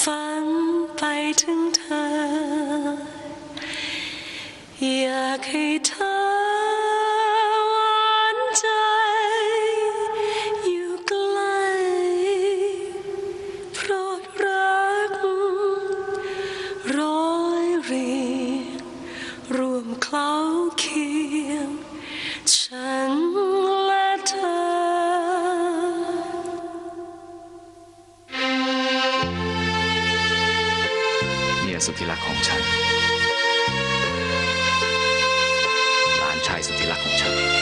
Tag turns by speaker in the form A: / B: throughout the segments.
A: ฝันไปถึงเธอ อยากให้เธอ ย
B: สุธิรักของฉัน หลานชายสุธิรักของฉัน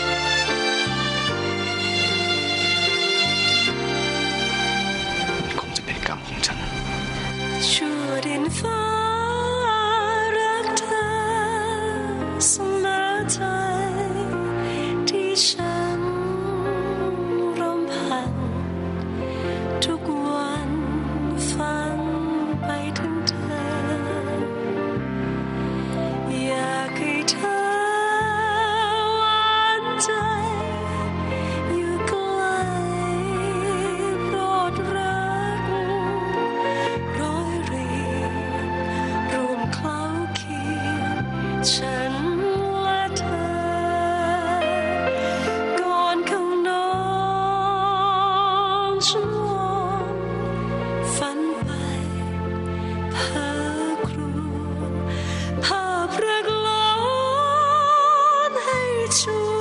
A: ใ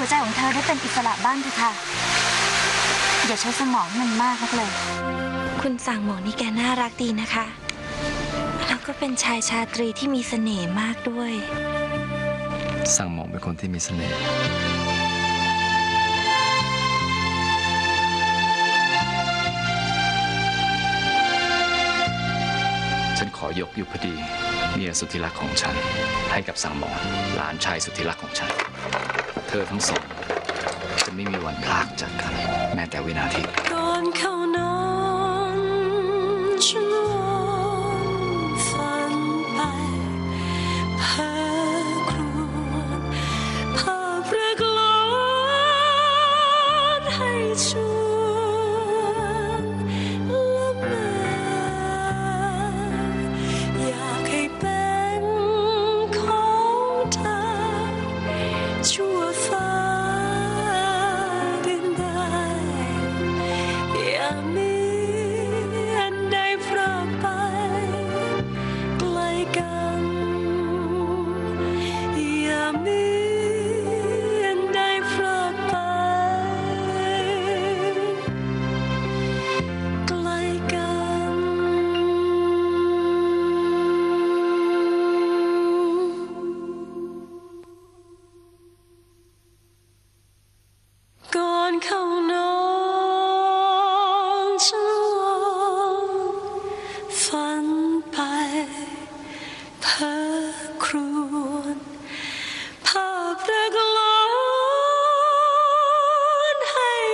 A: ห้หัวใจของเธอได้
C: เป็นอิสระบ้างเถอะค่ะ อย่าใช้สมองให้มันมากนักเลย
D: คุณสั่งหมอนี่แกน่ารักดีนะคะ แล้วก็เป็นชายชาตรีที่มีเสน่ห์มากด้วย
B: สั่งหมองเป็นคนที่มีเสน่ห์ ฉันขอยกยุพดีเมียสุดที่รักของฉัน ให้กับสั่งหมอนหลานชายสุดที่รักของฉัน เธอทั้งสองจะไม่มีวันพลากจากกัน แม้แต่วินาที
A: ก่อนเข้านอ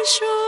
A: 说。